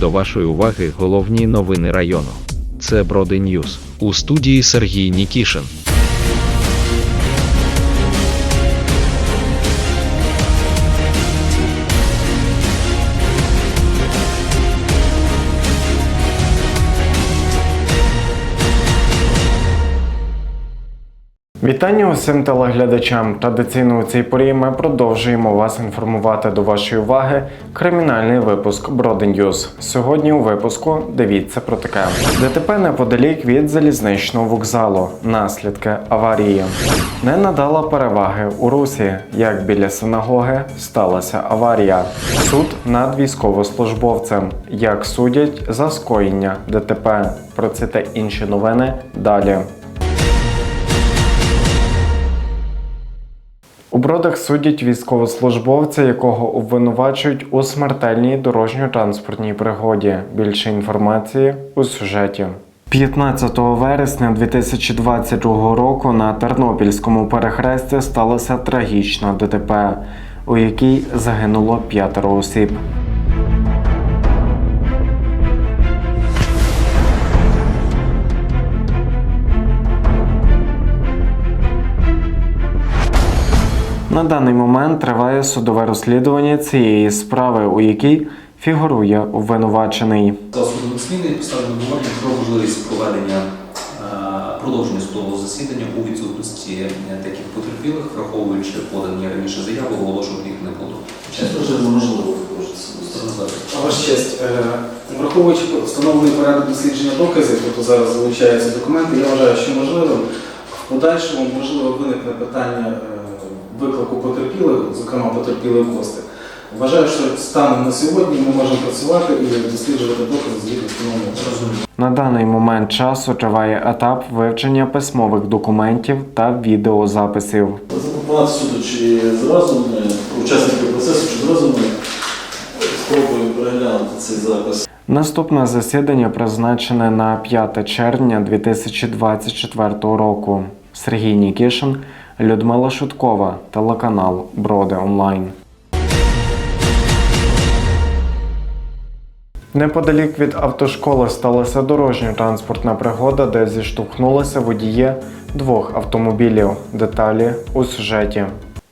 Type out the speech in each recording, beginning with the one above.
До вашої уваги головні новини району. Це Броди Ньюз. У студії Сергій Нікішин. Вітання усім телеглядачам. Традиційно у цій порі ми продовжуємо вас інформувати до вашої уваги кримінальний випуск Броди Ньюз. Сьогодні у випуску дивіться про таке: ДТП неподалік від залізничного вокзалу. Наслідки аварії не надала переваги у русі. Як біля синагоги сталася аварія. Суд над військовослужбовцем. Як судять за скоєння ДТП. Про це та інші новини далі. У бродах судять військовослужбовця, якого обвинувачують у смертельній дорожньо-транспортній пригоді. Більше інформації у сюжеті. 15 вересня 2022 року на Тернопільському перехресті сталося трагічна ДТП, у якій загинуло п'ятеро осіб. На даний момент триває судове розслідування цієї справи, у якій фігурує обвинувачений. За судових зміни поставлено обговорення про можливість проведення е, продовження судового засідання у відсутності е, таких потерпілих, враховуючи подані раніше заяви, оголошувати їх не буду. Чесно вже неможливо А ваш честь, е, враховуючи встановлений порядок дослідження доказів, тобто зараз залучаються документи, я вважаю, що можливим в подальшому можливо виникне питання виклику потерпілих, зокрема потерпілих гостей. Вважаю, що станом на сьогодні ми можемо працювати і досліджувати докази встановленого порядку. Розумію. На даний момент часу триває етап вивчення письмових документів та відеозаписів. Запропонувати суду чи зразу ми, учасники процесу, чи зразу ми спробуємо переглянути цей запис. Наступне засідання призначене на 5 червня 2024 року. Сергій Нікішин, Людмила Шуткова, телеканал Броди Онлайн. Неподалік від автошколи сталася дорожньо-транспортна пригода, де зіштовхнулися водії двох автомобілів. Деталі у сюжеті.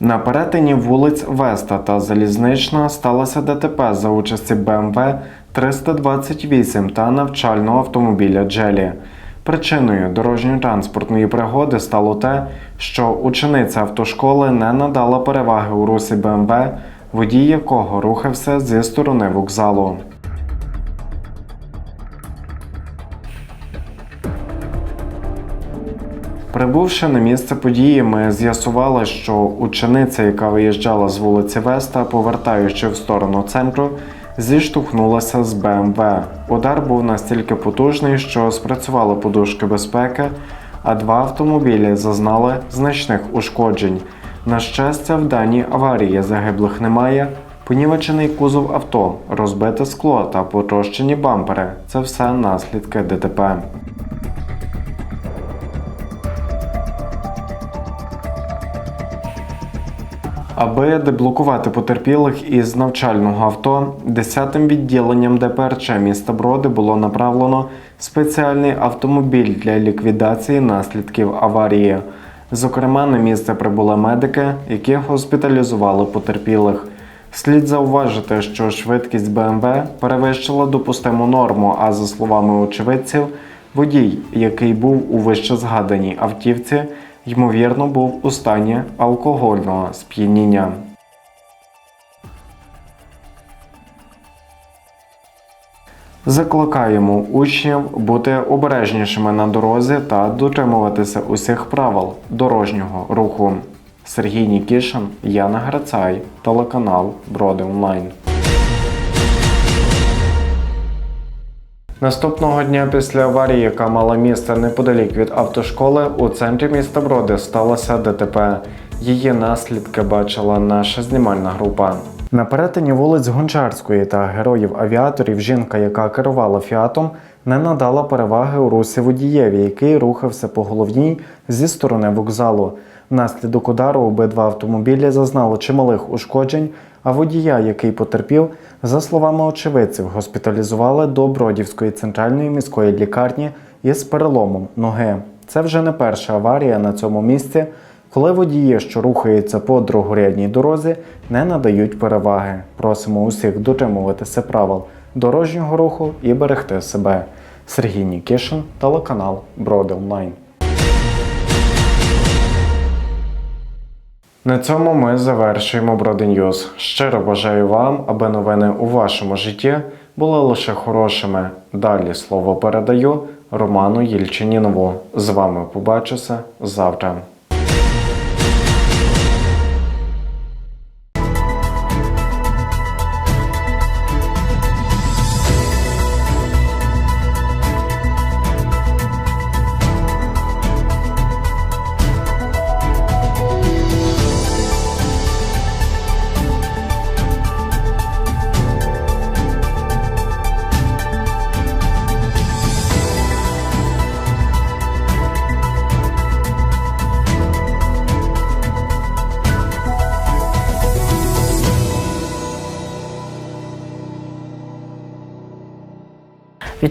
На перетині вулиць Веста та Залізнична сталося ДТП за участі БМВ 328 та навчального автомобіля Джелі. Причиною дорожньо-транспортної пригоди стало те, що учениця автошколи не надала переваги у русі БМВ, водій якого рухався зі сторони вокзалу. Прибувши на місце події, ми з'ясували, що учениця, яка виїжджала з вулиці Веста, повертаючи в сторону центру, зіштовхнулася з БМВ. Удар був настільки потужний, що спрацювали подушки безпеки, а два автомобілі зазнали значних ушкоджень. На щастя, в даній аварії загиблих немає. Понівечений кузов авто, розбите скло та потрощені бампери це все наслідки ДТП. Аби деблокувати потерпілих із навчального авто, 10-м відділенням ДПРЧ міста Броди було направлено спеціальний автомобіль для ліквідації наслідків аварії. Зокрема, на місце прибули медики, які госпіталізували потерпілих. Слід зауважити, що швидкість БМВ перевищила допустиму норму, а за словами очевидців, водій, який був у вищезгаданій автівці, ймовірно був у стані алкогольного сп'яніння. Закликаємо учнів бути обережнішими на дорозі та дотримуватися усіх правил дорожнього руху. Сергій Нікішин, Яна Грацай, телеканал Броди Онлайн. Наступного дня після аварії, яка мала місце неподалік від автошколи, у центрі міста Броди сталося ДТП. Її наслідки бачила наша знімальна група. На перетині вулиць Гончарської та героїв авіаторів жінка, яка керувала фіатом, не надала переваги у русі водієві, який рухався по головній зі сторони вокзалу. Внаслідок удару обидва автомобілі зазнали чималих ушкоджень, а водія, який потерпів, за словами очевидців, госпіталізували до Бродівської центральної міської лікарні із переломом ноги. Це вже не перша аварія на цьому місці, коли водії, що рухаються по другорядній дорозі, не надають переваги. Просимо усіх дотримуватися правил дорожнього руху і берегти себе. Сергій Нікішин, телеканал Броди Онлайн. На цьому ми завершуємо Броденьюз. Щиро бажаю вам, аби новини у вашому житті були лише хорошими. Далі слово передаю Роману Єльчинінову. З вами побачуся завтра.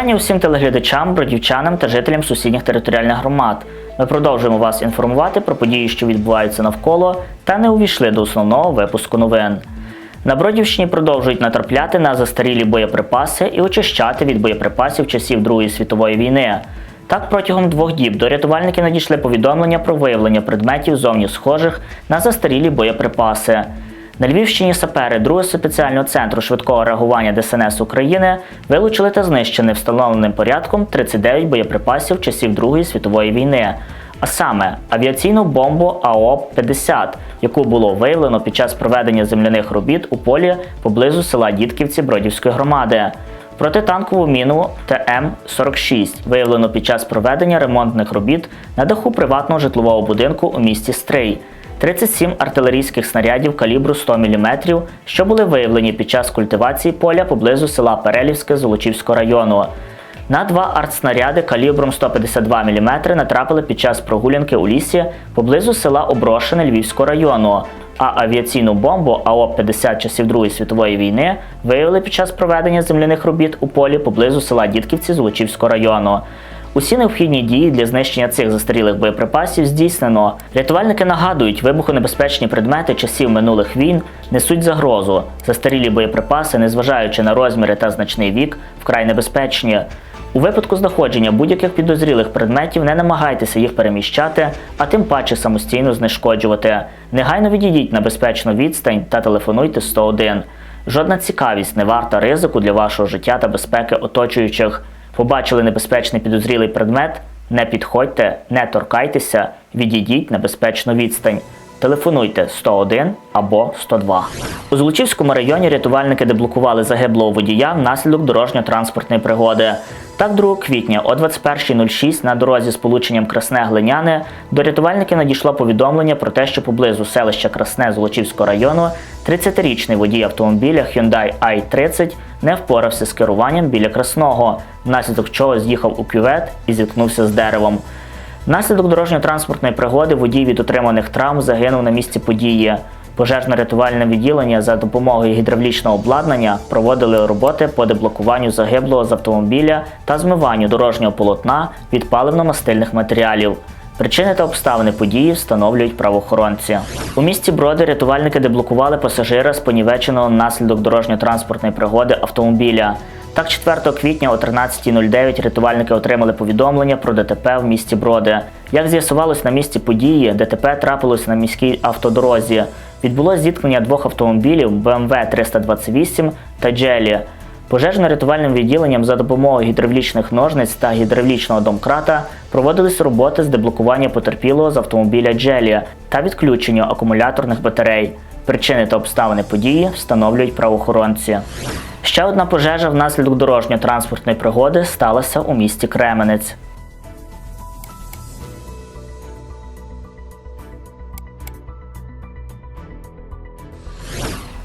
Вітання усім телеглядачам, бродівчанам та жителям сусідніх територіальних громад. Ми продовжуємо вас інформувати про події, що відбуваються навколо, та не увійшли до основного випуску новин. На Бродівщині продовжують натрапляти на застарілі боєприпаси і очищати від боєприпасів часів Другої світової війни. Так, протягом двох діб до рятувальників надійшли повідомлення про виявлення предметів зовні схожих на застарілі боєприпаси. На Львівщині сапери 2 спеціального центру швидкого реагування ДСНС України вилучили та знищені встановленим порядком 39 боєприпасів часів Другої світової війни, а саме авіаційну бомбу АОП-50, яку було виявлено під час проведення земляних робіт у полі поблизу села Дідківці Бродівської громади. Протитанкову міну ТМ-46 виявлено під час проведення ремонтних робіт на даху приватного житлового будинку у місті Стрий. 37 артилерійських снарядів калібру 100 мм, що були виявлені під час культивації поля поблизу села Перелівське Золочівського району. На два артснаряди калібром 152 мм натрапили під час прогулянки у лісі поблизу села Оброшене Львівського району. А авіаційну бомбу АОП-50 часів Другої світової війни виявили під час проведення земляних робіт у полі поблизу села Дідківці Золочівського району. Усі необхідні дії для знищення цих застарілих боєприпасів здійснено. Рятувальники нагадують, вибухонебезпечні предмети часів минулих війн несуть загрозу. Застарілі боєприпаси, незважаючи на розміри та значний вік, вкрай небезпечні. У випадку знаходження будь-яких підозрілих предметів не намагайтеся їх переміщати, а тим паче самостійно знешкоджувати. Негайно відійдіть на безпечну відстань та телефонуйте 101. Жодна цікавість не варта ризику для вашого життя та безпеки оточуючих. Побачили небезпечний підозрілий предмет? Не підходьте, не торкайтеся, відійдіть на безпечну відстань. Телефонуйте 101 або 102. У Золочівському районі рятувальники деблокували загиблого водія внаслідок дорожньо-транспортної пригоди. Так, 2 квітня о 21.06 на дорозі з полученням Красне Глиняне до рятувальників надійшло повідомлення про те, що поблизу селища Красне Золочівського району 30-річний водій автомобіля Hyundai i30 не впорався з керуванням біля Красного, внаслідок чого з'їхав у кювет і зіткнувся з деревом. Внаслідок дорожньо-транспортної пригоди водій від отриманих травм загинув на місці події. Пожежно-рятувальне відділення за допомогою гідравлічного обладнання проводили роботи по деблокуванню загиблого з автомобіля та змиванню дорожнього полотна від паливно-мастильних матеріалів. Причини та обставини події встановлюють правоохоронці. У місті Броди рятувальники деблокували пасажира з понівеченого внаслідок дорожньо-транспортної пригоди автомобіля. Так, 4 квітня о 13.09 рятувальники отримали повідомлення про ДТП в місті Броди. Як з'ясувалось на місці події, ДТП трапилось на міській автодорозі. Відбулось зіткнення двох автомобілів BMW 328 та Джелі. Пожежно-рятувальним відділенням за допомогою гідравлічних ножниць та гідравлічного домкрата проводились роботи з деблокування потерпілого з автомобіля Джелі та відключення акумуляторних батарей. Причини та обставини події встановлюють правоохоронці. Ще одна пожежа внаслідок дорожньо-транспортної пригоди сталася у місті Кременець.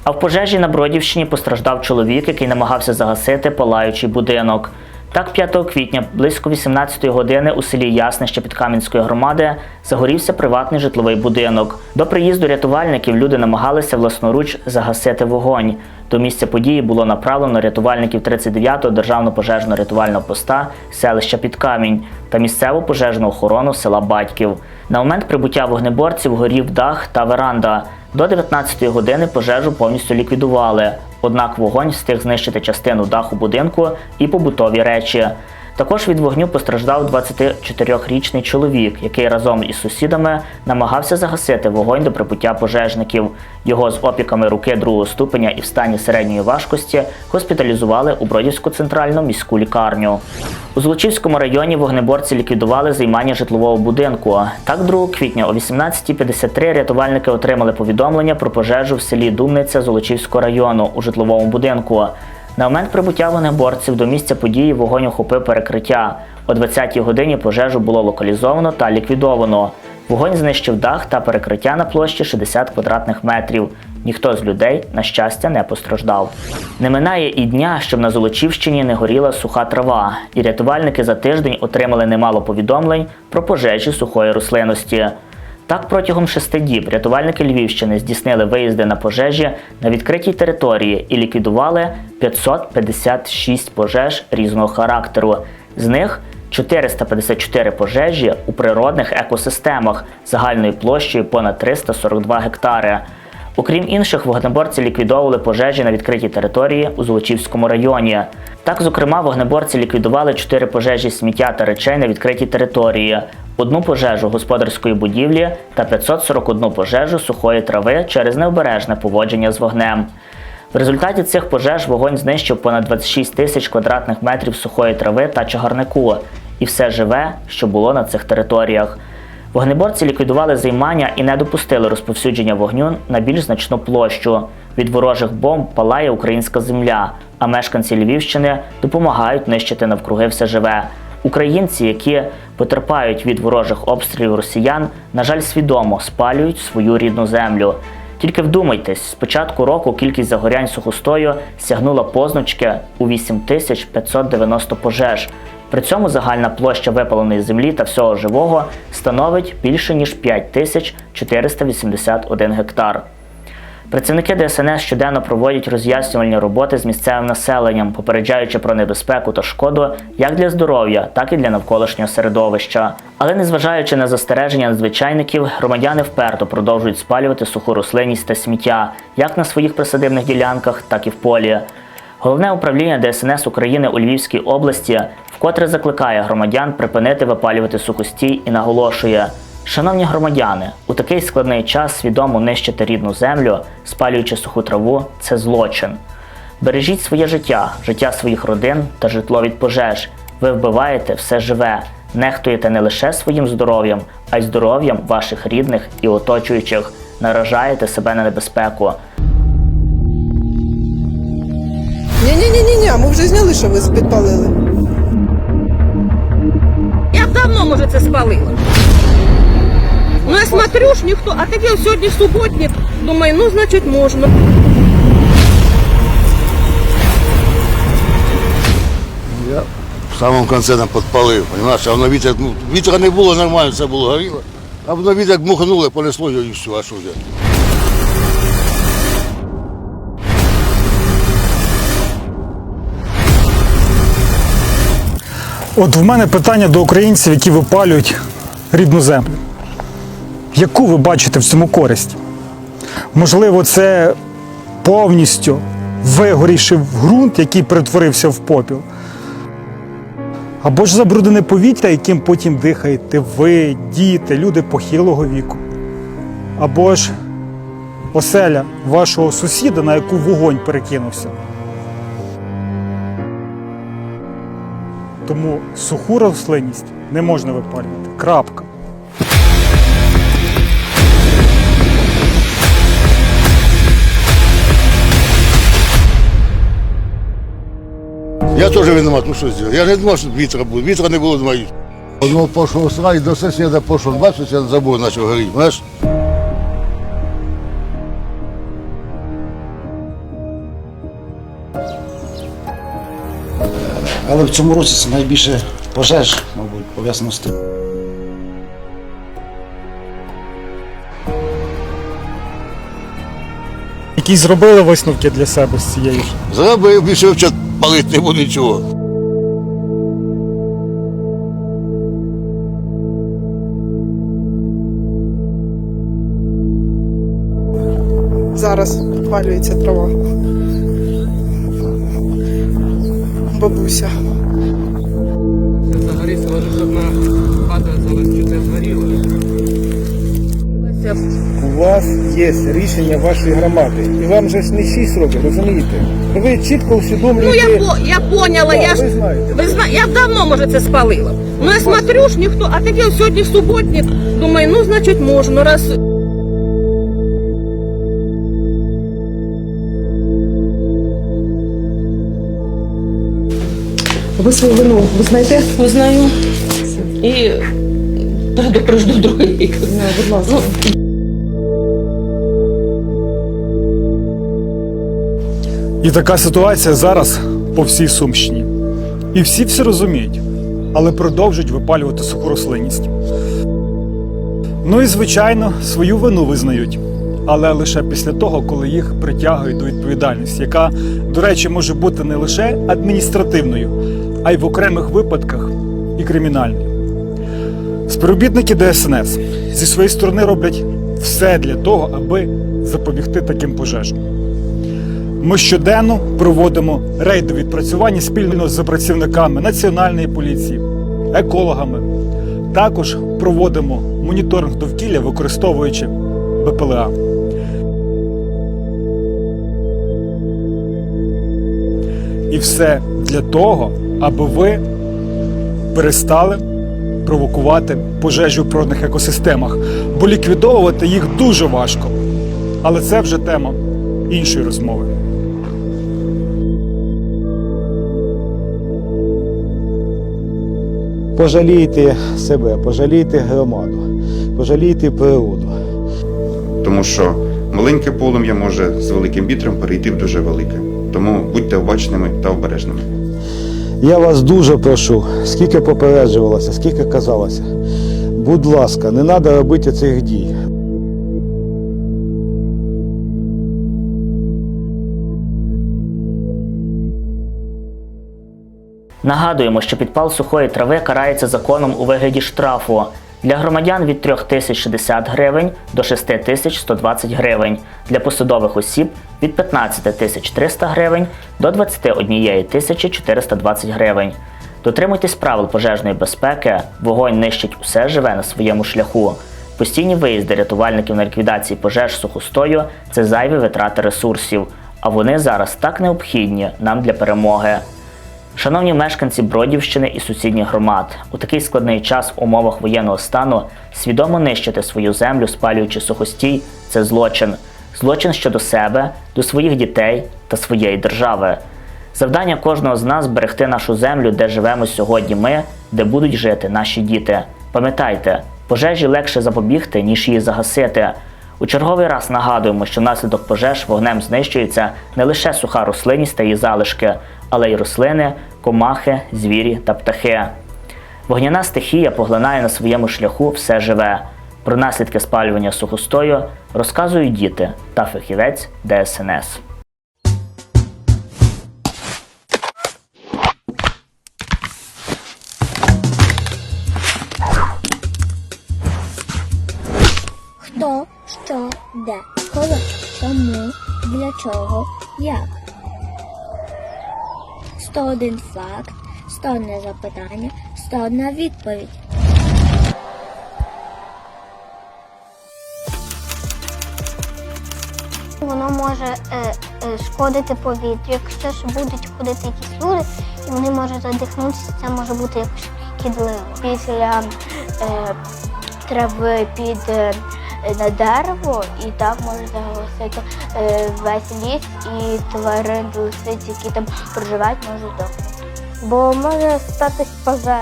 А в пожежі на Бродівщині постраждав чоловік, який намагався загасити палаючий будинок. Так, 5 квітня близько 18 години у селі Яснище Підкам'янської громади загорівся приватний житловий будинок. До приїзду рятувальників люди намагалися власноруч загасити вогонь. До місця події було направлено рятувальників 39-го державного пожежно-рятувального поста селища Підкамінь та місцеву пожежну охорону села Батьків. На момент прибуття вогнеборців горів дах та веранда. До 19-ї години пожежу повністю ліквідували. Однак вогонь встиг знищити частину даху будинку і побутові речі. Також від вогню постраждав 24-річний чоловік, який разом із сусідами намагався загасити вогонь до прибуття пожежників. Його з опіками руки другого ступеня і в стані середньої важкості госпіталізували у Бродівську центральну міську лікарню. У Золочівському районі вогнеборці ліквідували займання житлового будинку. Так, 2 квітня о 18.53 рятувальники отримали повідомлення про пожежу в селі Думниця Золочівського району у житловому будинку. На момент прибуття вогнеборців до місця події вогонь охопив перекриття. О 20-й годині пожежу було локалізовано та ліквідовано. Вогонь знищив дах та перекриття на площі 60 квадратних метрів. Ніхто з людей, на щастя, не постраждав. Не минає і дня, щоб на Золочівщині не горіла суха трава, і рятувальники за тиждень отримали немало повідомлень про пожежі сухої рослинності. Так, протягом шести діб рятувальники Львівщини здійснили виїзди на пожежі на відкритій території і ліквідували 556 пожеж різного характеру. З них 454 пожежі у природних екосистемах загальною площею понад 342 гектари. Окрім інших, вогнеборці ліквідовували пожежі на відкритій території у Золочівському районі. Так, зокрема, вогнеборці ліквідували 4 пожежі сміття та речей на відкритій території, одну пожежу господарської будівлі та 541 пожежу сухої трави через необережне поводження з вогнем. В результаті цих пожеж вогонь знищив понад 26 тисяч квадратних метрів сухої трави та чагарнику і все живе, що було на цих територіях. Вогнеборці ліквідували займання і не допустили розповсюдження вогню на більш значну площу. Від ворожих бомб палає українська земля, а мешканці Львівщини допомагають нищити навкруги все живе. Українці, які потерпають від ворожих обстрілів росіян, на жаль, свідомо спалюють свою рідну землю. Тільки вдумайтесь, з початку року кількість загорянь сухостою сягнула позначки у 8590 пожеж. При цьому загальна площа випаленої землі та всього живого становить більше ніж 5481 гектар. Працівники ДСНС щоденно проводять роз'яснювальні роботи з місцевим населенням, попереджаючи про небезпеку та шкоду як для здоров'я, так і для навколишнього середовища. Але незважаючи на застереження надзвичайників, громадяни вперто продовжують спалювати суху рослинність та сміття як на своїх присадибних ділянках, так і в полі. Головне управління ДСНС України у Львівській області вкотре закликає громадян припинити випалювати сухостій і наголошує. Шановні громадяни, у такий складний час свідомо нищити рідну землю, спалюючи суху траву, це злочин. Бережіть своє життя, життя своїх родин та житло від пожеж. Ви вбиваєте все живе, нехтуєте не лише своїм здоров'ям, а й здоров'ям ваших рідних і оточуючих, наражаєте себе на небезпеку. Ні-ні-ні, ми вже зняли, що ви підпалили. Давно, може, це спалила. Ну, я смотрю ж ніхто, а таке сьогодні суботник. Думаю, ну, значить, можна. Я в самому кінці нам підпалив, понимаєш, а воно вітер, ну, вітра не було нормально, все було горіло. А воно вітер як мухнуло, понесло і все, а що взяти? От в мене питання до українців, які випалюють рідну землю. Яку ви бачите в цьому користь? Можливо, це повністю вигорівши в ґрунт, який перетворився в попіл. Або ж забруднене повітря, яким потім дихаєте ви, діти, люди похилого віку. Або ж оселя вашого сусіда, на яку вогонь перекинувся. Тому суху рослинність не можна випалювати. Крапка. Я теж виноват, ну що зробити? Я не думав, що вітра буде, вітра не було думаю. Воно пішов срай, до сусіда пішов, два сусіда забор почав горіти, Але в цьому році це найбільше пожеж, мабуть, пов'язано з тим. Які зробили висновки для себе з цієї ж. Зробив більше вчора палити не буду нічого. Зараз палюється трава. Бабуся. У вас є рішення вашої громади, і вам же ж не 6 років, розумієте? Ви чітко Ну усвідомлюєте. я по, я поняла, Да, я ж ви знаєте. ви зна, я давно може це спалила. Ну я смотрю ж ніхто, а таке сьогодні суботник. Думаю, ну значить можна раз. Ви свою вину визнаєте? Знаю. І предупрежду другий. Ну, будь ласка. І така ситуація зараз по всій Сумщині. І всі все розуміють, але продовжують випалювати суху рослинність. Ну і звичайно, свою вину визнають, але лише після того, коли їх притягують до відповідальності, яка, до речі, може бути не лише адміністративною, а й в окремих випадках і кримінальною. Співробітники ДСНС зі своєї сторони роблять все для того, аби запобігти таким пожежам. Ми щоденно проводимо рейдові відпрацювання спільно з працівниками Національної поліції, екологами. Також проводимо моніторинг довкілля, використовуючи БПЛА. І все для того, аби ви перестали провокувати пожежі у природних екосистемах, бо ліквідовувати їх дуже важко. Але це вже тема іншої розмови. Пожалійте себе, пожалійте громаду, пожалійте природу. тому що маленьке полум'я може з великим вітром перейти в дуже велике. Тому будьте обачними та обережними. Я вас дуже прошу, скільки попереджувалося, скільки казалося. Будь ласка, не треба робити цих дій. Нагадуємо, що підпал сухої трави карається законом у вигляді штрафу для громадян від 3060 гривень до 6120 гривень, для посадових осіб від 15300 гривень до 21420 гривень. Дотримуйтесь правил пожежної безпеки, вогонь нищить усе живе на своєму шляху. Постійні виїзди рятувальників на ліквідації пожеж сухостою це зайві витрати ресурсів, а вони зараз так необхідні нам для перемоги. Шановні мешканці Бродівщини і сусідніх громад, у такий складний час в умовах воєнного стану свідомо нищити свою землю, спалюючи сухостій це злочин. Злочин щодо себе, до своїх дітей та своєї держави. Завдання кожного з нас берегти нашу землю, де живемо сьогодні ми, де будуть жити наші діти. Пам'ятайте, пожежі легше запобігти, ніж її загасити. У черговий раз нагадуємо, що внаслідок пожеж вогнем знищується не лише суха рослинність та її залишки, але й рослини, комахи, звірі та птахи. Вогняна стихія поглинає на своєму шляху все живе. Про наслідки спалювання сухостою розказують діти та фахівець ДСНС. Хто, що, де, коли, чому, для чого, як. 101 факт, 101 запитання, 101 відповідь. Воно може е, е, шкодити повітрю, якщо ж будуть ходити якісь люди, і вони можуть задихнутися, це може бути якось шкідливо. Після е, трави під е, на дерево, і так може заголосити е, весь ліс і тварин лисиць, які там проживають, можуть здохнути. Бо може статись пожежа.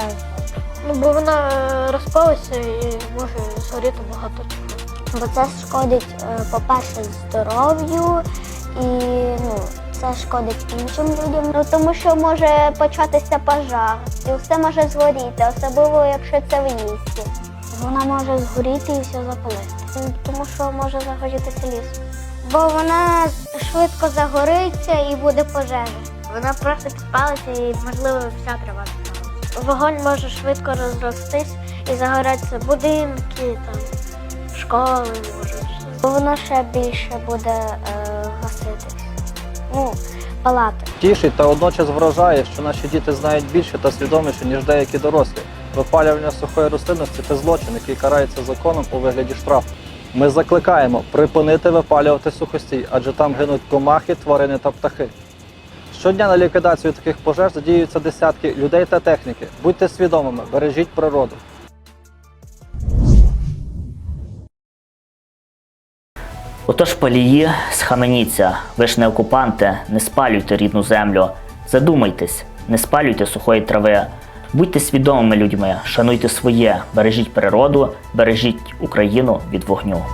Ну, бо вона е, розпалиться і може згоріти багато чого. Бо це шкодить, е, по-перше, здоров'ю і ну, це шкодить іншим людям. Ну тому що може початися пожар, і все може згоріти, особливо якщо це в лісі. Вона може згоріти і все запалити. Тому що може загорітися ліс. Бо вона швидко загориться і буде пожежа. Вона просто підпалиться і, можливо, вся трава. Вогонь може швидко розростись і загоряться будинки, там, школи можуть. Воно ще більше буде е, гаситись. Ну, палати. Тішить та водночас вражає, що наші діти знають більше та свідоміше, ніж деякі дорослі. Випалювання сухої рослинності це злочин, який карається законом у вигляді штрафу. Ми закликаємо припинити випалювати сухостій, адже там гинуть комахи, тварини та птахи. Щодня на ліквідацію таких пожеж задіюються десятки людей та техніки. Будьте свідомими, бережіть природу. Отож, палії, схаменіться, ви ж не окупанти, не спалюйте рідну землю. Задумайтесь, не спалюйте сухої трави. Будьте свідомими людьми, шануйте своє, бережіть природу, бережіть Україну від вогню.